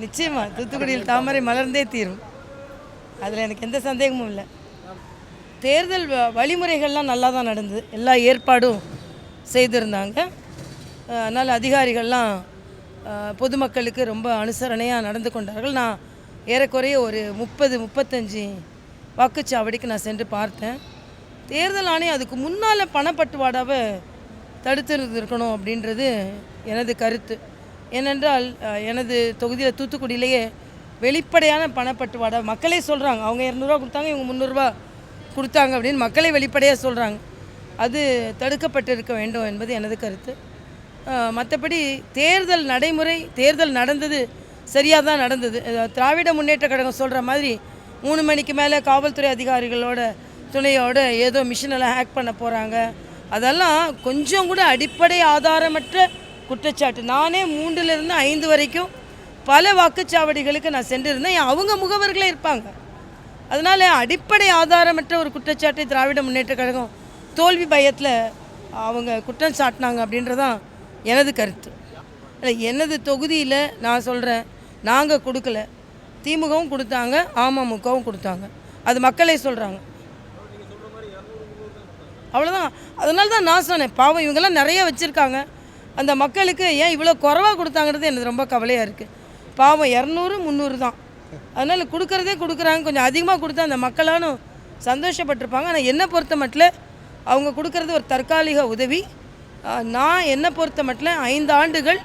நிச்சயமா தூத்துக்குடியில் தாமரை மலர்ந்தே தீரும். அதில் எனக்கு எந்த சந்தேகமும் இல்லை. தேர்தல் வ- வழிமுறைகள்லாம் நல்லா தான் நடந்தது. எல்லா ஏற்பாடும் செய்திருந்தாங்க. அதனால் அதிகாரிகள்லாம் பொதுமக்களுக்கு ரொம்ப அனுசரணையாக நடந்து கொண்டார்கள். நான் ஏறக்குறைய ஒரு முப்பது முப்பத்தஞ்சு வாக்குச்சாவடிக்கு நான் சென்று பார்த்தேன். தேர்தல் ஆணையம் அதுக்கு முன்னால் பணப்பட்டுவாடாவை தடுத்து இருக்கணும் அப்படின்றது எனது கருத்து. ஏனென்றால் எனது தொகுதியில் தூத்துக்குடியிலேயே வெளிப்படையான பணப்பட்டுவாடா மக்களே சொல்கிறாங்க அவங்க இரநூறுவா கொடுத்தாங்க இவங்க முந்நூறுரூவா கொடுத்தாங்க அப்படின்னு மக்களே வெளிப்படையாக சொல்கிறாங்க அது தடுக்கப்பட்டு இருக்க வேண்டும் என்பது எனது கருத்து. மற்றபடி தேர்தல் நடைமுறை தேர்தல் நடந்தது சரியாக தான் நடந்தது. திராவிட முன்னேற்ற கழகம் சொல்கிற மாதிரி மூணு மணிக்கு மேலே காவல்துறை அதிகாரிகளோட துணையோட ஏதோ மிஷினெல்லாம் ஹேக் பண்ண போகிறாங்க அதெல்லாம் கொஞ்சம் கூட அடிப்படை ஆதாரமற்ற குற்றச்சாட்டு. நானே மூன்றிலிருந்து ஐந்து வரைக்கும் பல வாக்குச்சாவடிகளுக்கு நான் சென்றிருந்தேன். ஏன் அவங்க முகவர்களே இருப்பாங்க. அதனால் அடிப்படை ஆதாரமற்ற ஒரு குற்றச்சாட்டை திராவிட முன்னேற்ற கழகம் தோல்வி பயத்தில் அவங்க குற்றம் சாட்டினாங்க அப்படின்றதான் எனது கருத்து. இல்லை எனது தொகுதியில் நான் சொல்கிறேன் நாங்கள் கொடுக்கல. திமுகவும் கொடுத்தாங்க அமமுகவும் கொடுத்தாங்க. அது மக்களே சொல்கிறாங்க அவ்வளோதான் அதனால தான் நான் சொன்னேன் பாவம் இவங்கெல்லாம் நிறைய வச்சுருக்காங்க. அந்த மக்களுக்கு ஏன் இவ்வளோ குறவாக கொடுத்தாங்கிறது எனக்கு ரொம்ப கவலையாக இருக்குது பாவம் இரநூறு முந்நூறு தான். அதனால் கொடுக்குறதே கொடுக்குறாங்க. கொஞ்சம் அதிகமாக கொடுத்தா அந்த மக்களானும் சந்தோஷப்பட்டிருப்பாங்க. ஆனால் என்னை பொறுத்த மட்டும் அவங்க கொடுக்குறது ஒரு தற்காலிக உதவி. நான் என்னை பொறுத்த மட்டும் ஐந்து ஆண்டுகள்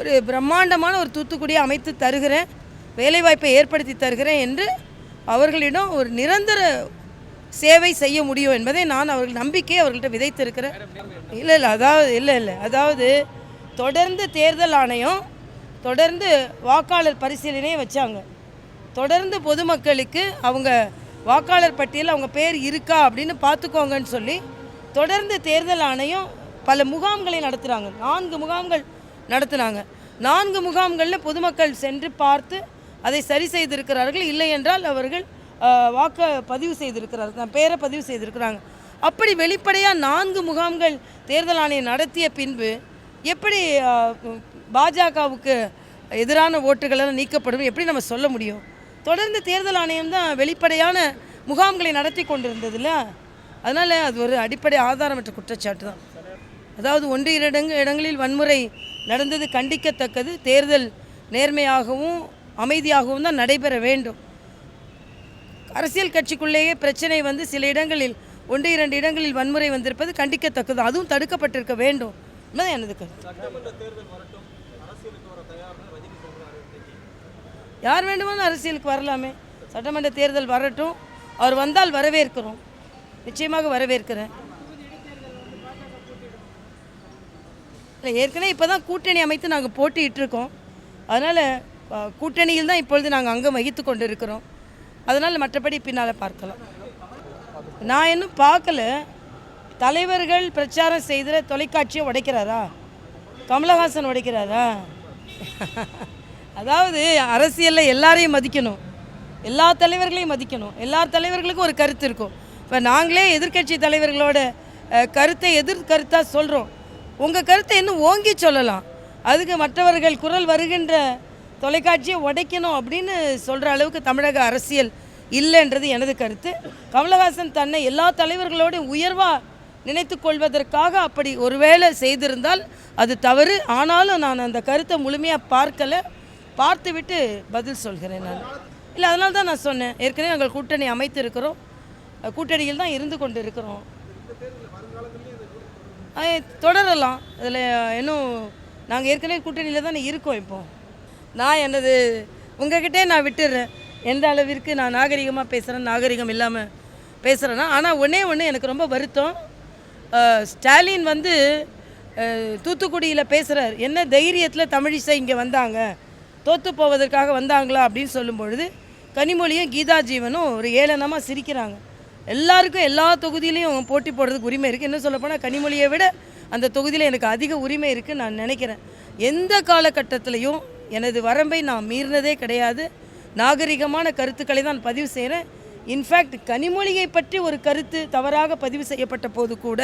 ஒரு பிரம்மாண்டமான ஒரு தூத்துக்குடியை அமைத்து தருகிறேன். வேலைவாய்ப்பை ஏற்படுத்தி தருகிறேன் என்று அவர்களிடம் ஒரு நிரந்தர சேவை செய்ய முடியும் என்பதை நான் அவர்கள் நம்பிக்கையை அவர்கள்ட்ட விதைத்திருக்கிறேன். இல்லை இல்லை அதாவது இல்லை இல்லை. அதாவது தொடர்ந்து தேர்தல் ஆணையம் தொடர்ந்து வாக்காளர் பரிசீலனையை வச்சாங்க. தொடர்ந்து பொதுமக்களுக்கு அவங்க வாக்காளர் பட்டியலில் அவங்க பேர் இருக்கா அப்படின்னு பார்த்துக்கோங்கன்னு சொல்லி தொடர்ந்து தேர்தல் ஆணையம் பல முகாம்களை நடத்துகிறாங்க நான்கு முகாம்கள் நடத்துனாங்க. நான்கு முகாம்களில் பொதுமக்கள் சென்று பார்த்து அதை சரி செய்திருக்கிறார்கள். இல்லை என்றால் அவர்கள் வாக்க பதிவு செய்திருக்கிறார். தன் பேரை பதிவு செய்திருக்கிறாங்க. அப்படி வெளிப்படையாக நான்கு முகாம்கள் தேர்தல் ஆணையம் நடத்திய பின்பு எப்படி பாஜகவுக்கு எதிரான ஓட்டுகளெல்லாம் நீக்கப்படும்? எப்படி நம்ம சொல்ல முடியும்? தொடர்ந்து தேர்தல் ஆணையம் தான் வெளிப்படையான முகாம்களை நடத்தி கொண்டிருந்ததில்ல அதனால் அது ஒரு அடிப்படை ஆதாரமற்ற குற்றச்சாட்டு தான். அதாவது ஒன்று இரண்டு இடங்களில் வன்முறை நடந்தது கண்டிக்கத்தக்கது. தேர்தல் நேர்மையாகவும் அமைதியாகவும் தான் நடைபெற வேண்டும். அரசியல் கட்சிக்குள்ளேயே பிரச்சனை வந்து சில இடங்களில் ஒன்று இரண்டு இடங்களில் வன்முறை வந்திருப்பது கண்டிக்கத்தக்கது. அதுவும் தடுக்கப்பட்டிருக்க வேண்டும். என்பது எனது யார் வேண்டுமானாலும் அரசியலுக்கு வரலாமே. சட்டமன்ற தேர்தல் வரட்டும். அவர் வந்தால் வரவேற்கிறோம். நிச்சயமாக வரவேற்கிறேன். இல்லை ஏற்கனவே இப்போ தான் கூட்டணி அமைத்து நாங்கள் போட்டியிட்டு இருக்கோம் அதனால் கூட்டணியில் தான் இப்பொழுது நாங்கள் அங்கம் வகித்து கொண்டு இருக்கிறோம் அதனால் மற்றபடி பின்னால் பார்க்கலாம். நான் இன்னும் பார்க்கல. தலைவர்கள் பிரச்சாரம் செய்கிற தொலைக்காட்சியை உடைக்கிறாரா? கமலஹாசன் உடைக்கிறாரா? அதாவது அரசியலில் எல்லாரையும் மதிக்கணும். எல்லா தலைவர்களையும் மதிக்கணும். எல்லா தலைவர்களுக்கும் ஒரு கருத்து இருக்கும். இப்போ நாங்களே எதிர்க்கட்சி தலைவர்களோட கருத்தை எதிர் கருத்தாக சொல்கிறோம் உங்கள் கருத்தை இன்னும் ஓங்கி சொல்லலாம். அதுக்கு மற்றவர்கள் குரல் வருகின்ற தொலைக்காட்சியை உடைக்கணும் அப்படின்னு சொல்கிற அளவுக்கு தமிழக அரசியல் இல்லைன்றது எனது கருத்து. கமலஹாசன் தன்னை எல்லா தலைவர்களோடையும் உயர்வாக நினைத்து கொள்வதற்காக அப்படி ஒருவேளை செய்திருந்தால் அது தவறு. ஆனாலும் நான் அந்த கருத்தை முழுமையாக பார்க்கலை. பார்த்துவிட்டு பதில் சொல்கிறேன் நான். இல்லை அதனால தான் நான் சொன்னேன். ஏற்கனவே நாங்கள் கூட்டணி அமைத்திருக்கிறோம். இருக்கிறோம் கூட்டணியில் தான் இருந்து கொண்டு இருக்கிறோம் தொடரலாம். அதில் இன்னும் நாங்கள் ஏற்கனவே கூட்டணியில் தானே இருக்கோம் இப்போது நான் எனது உங்ககிட்டே நான் விட்டுடுறேன் எந்த அளவிற்கு நான் நாகரிகமாக பேசுகிறேன் நாகரிகம் இல்லாமல் பேசுகிறேன்னா ஆனால் ஒன்றே ஒன்று எனக்கு ரொம்ப வருத்தம். ஸ்டாலின் வந்து தூத்துக்குடியில் பேசுகிறார் என்ன தைரியத்தில் தமிழிசை இங்கே வந்தாங்க? தோற்று போவதற்காக வந்தாங்களா அப்படின்னு சொல்லும் பொழுது கனிமொழியும் கீதா ஜீவனும் ஒரு ஏளனமாக சிரிக்கிறாங்க. எல்லாருக்கும் எல்லா தொகுதியிலையும் போட்டி போடுறதுக்கு உரிமை இருக்குது இன்னும் சொல்லப்போனால் கனிமொழியை விட அந்த தொகுதியில் எனக்கு அதிக உரிமை இருக்குதுன்னு நான் நினைக்கிறேன். எந்த காலகட்டத்திலையும் எனது வரம்பை நான் மீறினதே கிடையாது. நாகரிகமான கருத்துக்களை தான் பதிவு செய்கிறேன் இன்ஃபேக்ட் கனிமொழியை பற்றி ஒரு கருத்து தவறாக பதிவு செய்யப்பட்ட போது கூட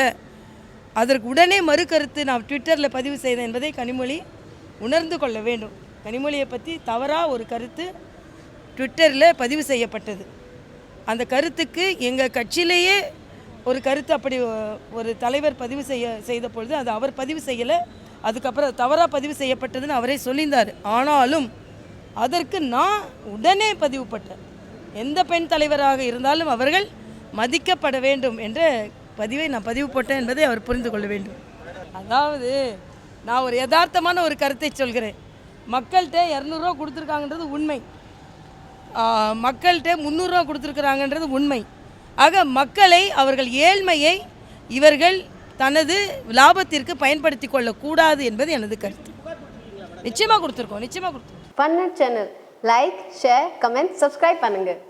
அதற்கு உடனே மறு கருத்து நான் ட்விட்டரில் பதிவு செய்தேன் என்பதை கனிமொழி உணர்ந்து கொள்ள வேண்டும். கனிமொழியை பற்றி தவறாக ஒரு கருத்து ட்விட்டரில் பதிவு செய்யப்பட்டது. அந்த கருத்துக்கு எங்கள் கட்சியிலேயே ஒரு கருத்து அப்படி ஒரு தலைவர் பதிவு செய்ய செய்த பொழுது அது அவர் பதிவு செய்யலை. அதுக்கப்புறம் தவறாக பதிவு செய்யப்பட்டதுன்னு அவரே சொல்லியிருந்தார். ஆனாலும் அதற்கு நான் உடனே பதிவுப்பட்டேன் எந்த பெண் தலைவராக இருந்தாலும் அவர்கள் மதிக்கப்பட வேண்டும் என்ற பதிவை நான் பதிவு போட்டேன் என்பதை அவர் புரிந்து கொள்ள வேண்டும். அதாவது நான் ஒரு யதார்த்தமான ஒரு கருத்தை சொல்கிறேன். மக்கள்கிட்ட இரநூறுவா கொடுத்துருக்காங்கன்றது உண்மை. மக்கள்கிட்ட முந்நூறுரூவா கொடுத்துருக்குறாங்கன்றது உண்மை. ஆக மக்களை அவர்கள் ஏழ்மையை இவர்கள் தனது லாபத்திற்கு பயன்படுத்தி கொள்ளக்கூடாது என்பது எனது கருத்து. நிச்சயமாக கொடுத்துருக்கோம் நிச்சயமாக கொடுத்துருக்கோம். Fun channel like share comment subscribe பண்ணுங்கள்